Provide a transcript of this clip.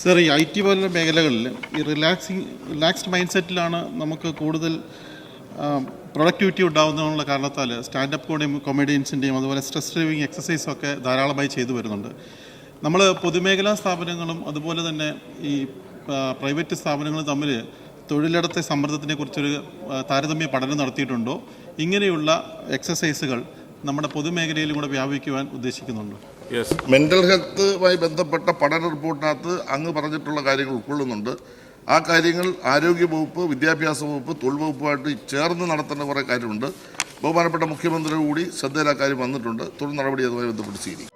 Sir ഈ I T പോലുള്ള മേഖലകളിൽ ഈ റിലാക്സിങ് റിലാക്സ്ഡ് മൈൻഡ് സെറ്റിലാണ് നമുക്ക് കൂടുതൽ പ്രൊഡക്ടിവിറ്റി ഉണ്ടാകുന്നതിനുള്ള കാരണത്താൽ സ്റ്റാൻഡപ്പ് കോമഡിയും കൊമേഡിയൻസിന്റെയും അതുപോലെ സ്ട്രെസ് റിലീവിങ് എക്സസൈസും ഒക്കെ ധാരാളമായി ചെയ്തു വരുന്നുണ്ട്. നമ്മൾ പൊതുമേഖലാ സ്ഥാപനങ്ങളും അതുപോലെ തന്നെ ഈ പ്രൈവറ്റ് സ്ഥാപനങ്ങളും തമ്മിൽ തൊഴിലിടത്തെ സമ്മർദ്ദത്തിനെ കുറിച്ചൊരു താരതമ്യ പഠനം നടത്തിയിട്ടുണ്ടോ? ഇങ്ങനെയുള്ള എക്സസൈസുകൾ നമ്മുടെ പൊതുമേഖലയിലും കൂടെ വ്യാപിക്കുവാൻ ഉദ്ദേശിക്കുന്നുണ്ടോ? മെന്റൽ ഹെൽത്തുമായി ബന്ധപ്പെട്ട പഠന റിപ്പോർട്ടിനകത്ത് അങ്ങ് പറഞ്ഞിട്ടുള്ള കാര്യങ്ങൾ ഉൾക്കൊള്ളുന്നുണ്ട്. ആ കാര്യങ്ങൾ ആരോഗ്യ വകുപ്പ് വിദ്യാഭ്യാസ വകുപ്പ് തൊഴിൽ വകുപ്പുമായിട്ട് ചേർന്ന് നടത്തേണ്ട കുറേ കാര്യമുണ്ട്. ബഹുമാനപ്പെട്ട മുഖ്യമന്ത്രിയോടുകൂടി കൂടി ശ്രദ്ധയിൽ ആ കാര്യം വന്നിട്ടുണ്ട്. തുടർ നടപടി അതുമായി ബന്ധപ്പെട്ട് സ്വീകരിക്കും